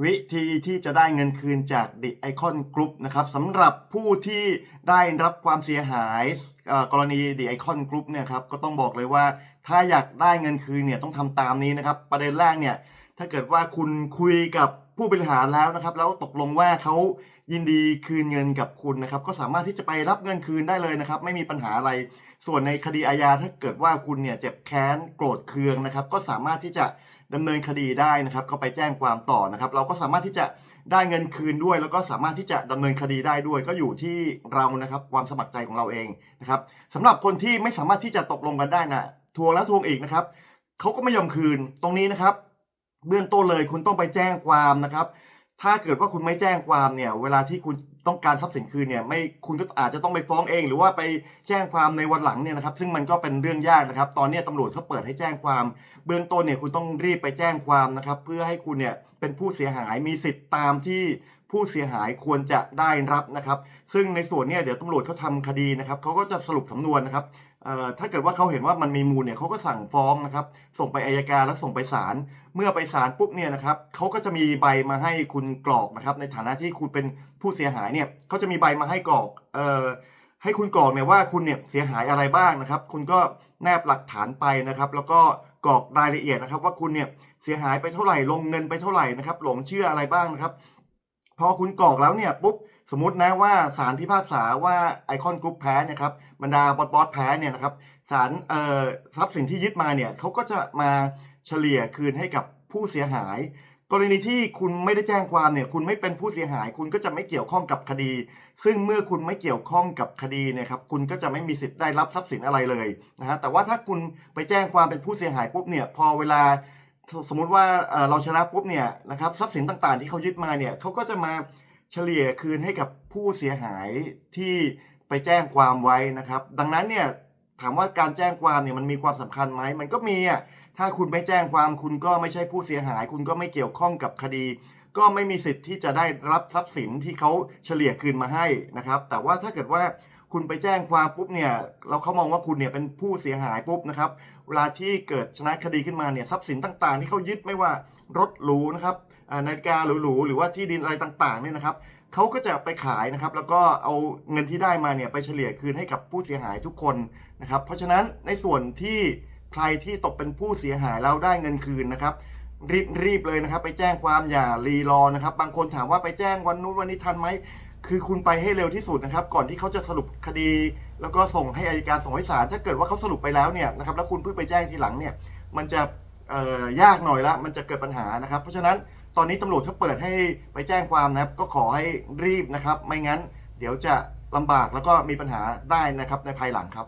วิธีที่จะได้เงินคืนจาก The Icon Group นะครับสำหรับผู้ที่ได้รับความเสียหายกรณี The Icon Group เนี่ยครับก็ต้องบอกเลยว่าถ้าอยากได้เงินคืนเนี่ยต้องทำตามนี้นะครับ ประเด็นแรกเนี่ยถ้าเกิดว่าคุณคุยกับผู้บริหารแล้วนะครับ แล้วตกลงว่าเขายินดีคืนเงินกับคุณนะครับ ก็สามารถที่จะไปรับเงินคืนได้เลยนะครับ ไม่มีปัญหาอะไร ส่วนในคดีอาญาถ้าเกิดว่าคุณเนี่ยเจ็บแค้นโกรธเคืองนะครับ ก็สามารถที่จะ ดำเนินคดีได้นะครับ ก็ไปแจ้งความต่อนะครับ เราก็สามารถที่จะได้เงินคืนด้วย แล้วก็สามารถที่จะดำเนินคดีได้ด้วย ก็อยู่ที่เรานะครับความสมัครใจของเราเองนะครับสำหรับคนที่ไม่สามารถที่จะตกลงกันได้นะทวงแล้วทวงอีกนะครับเขาก็ไม่ยอมคืนตรงนี้นะครับ เบื้องต้นเลยคุณต้องไปแจ้งความนะครับ ถ้าเกิดว่าคุณไม่แจ้งความเนี่ย เวลาที่คุณต้องการทรัพย์สินคืนเนี่ยไม่คุณก็อาจจะต้องไปฟ้องเอง หรือว่าไปแจ้งความในวันหลังเนี่ยนะครับ ซึ่งมันก็เป็นเรื่องยากนะครับ ตอนนี้ตำรวจเขาเปิดให้แจ้งความ เบื้องต้นเนี่ยคุณต้องรีบไปแจ้งความนะครับ เพื่อให้คุณเนี่ยเป็นผู้เสียหายมีสิทธิ์ตามที่ผู้เสียหายควรจะได้รับนะครับ ซึ่งในส่วนเนี่ยเดี๋ยวตำรวจเขาทำคดีนะครับเขาก็จะสรุปสำนวนนะครับ ถ้าเกิดว่าเขาเห็นว่ามันมีมูลเนี่ยเขาก็สั่งฟ้องนะครับ ส่งไปอายการแล้วส่งไปศาลเมื่อไปศาลปุ๊บเนี่ยนะครับเขาก็จะมีใบมาให้คุณกรอกนะครับ ในฐานะที่คุณเป็นผู้เสียหายเนี่ยเขาจะมีใบมาให้กรอกเอ่อให้คุณกรอกเนี่ยว่าคุณเนี่ยเสียหายอะไรบ้างนะครับ คุณก็แนบหลักฐานไปนะครับ แล้วก็กรอกรายละเอียดนะครับ ว่าคุณเนี่ยเสียหายไปเท่าไหร่ลงเงินไปเท่าไหร่นะครับ หลงเชื่ออะไรบ้างนะครับ อคุณกรอกแล้วเนี่ยปุ๊บสมมตินะว่าศาลพิพากษาว่าไอคอนกรุ๊ปแพ้เนยครับบรรดาบอสบอสแพ้เนี่ยนะครับศาลเอ่อทรัพย์สินที่ยึดมาเนี่ยเขาก็จะมาเฉลี่ยคืนให้กับผู้เสียหาย กรณีที่คุณไม่ได้แจ้งความเนี่ยคุณไม่เป็นผู้เสียหาย คุณก็จะไม่เกี่ยวข้องกับคดี ซึ่งเมื่อคุณไม่เกี่ยวข้องกับคดีเนี่ยครับคุณก็จะไม่มีสิทธิ์ได้รับทรัพย์สินอะไรเลยนะฮะแต่ว่าถ้าคุณไปแจ้งความเป็นผู้เสียหายปุ๊บเนี่ยพอเวลา สมมติว่าเราชนะปุ๊บเนี่ยนะครับทรัพย์สินต่างๆ ที่เขายึดมาเนี่ยเขาก็จะมาเฉลี่ยคืนให้กับผู้เสียหายที่ไปแจ้งความไว้นะครับ ดังนั้นเนี่ยถามว่าการแจ้งความเนี่ยมันมีความสำคัญไหมมันก็มีอะถ้าคุณไม่แจ้งความคุณก็ไม่ใช่ผู้เสียหาย คุณก็ไม่เกี่ยวข้องกับคดี ก็ไม่มีสิทธิ์ที่จะได้รับทรัพย์สินที่เขาเฉลี่ยคืนมาให้นะครับ แต่ว่าถ้าเกิดว่า คุณไปแจ้งความปุ๊บเนี่ยเราเขามองว่าคุณเนี่ยเป็นผู้เสียหายปุ๊บนะครับ เวลาที่เกิดชนะคดีขึ้นมาเนี่ยทรัพย์สินต่างๆ ที่เขายึดไม่ว่ารถหรูนะครับนาฬิกาหรูๆหรือว่าที่ดินอะไรต่างๆเนี่ยนะครับเขาก็จะไปขายนะครับ แล้วก็เอาเงินที่ได้มาเนี่ยไปเฉลี่ยคืนให้กับผู้เสียหายทุกคนนะครับ เพราะฉะนั้นในส่วนที่ใครที่ตกเป็นผู้เสียหายแล้วได้เงินคืนนะครับรีบรีบเลยนะครับ ไปแจ้งความอย่ารีรอนะครับ บางคนถามว่าไปแจ้งวันนู้นวันนี้ทันไหม คือคุณไปให้เร็วที่สุดนะครับ ก่อนที่เขาจะสรุปคดี แล้วก็ส่งให้อายการส่งให้ศาลถ้าเกิดว่าเขาสรุปไปแล้วเนี่ยนะครับแล้วคุณเพิ่งไปแจ้งทีหลังเนี่ย มันจะยากหน่อยละมันจะเกิดปัญหานะครับ เพราะฉะนั้นตอนนี้ตำรวจถ้าเปิดให้ไปแจ้งความนะครับ ก็ขอให้รีบนะครับ ไม่งั้น เดี๋ยวจะลำบากแล้วก็มีปัญหาได้นะครับในภายหลังครับ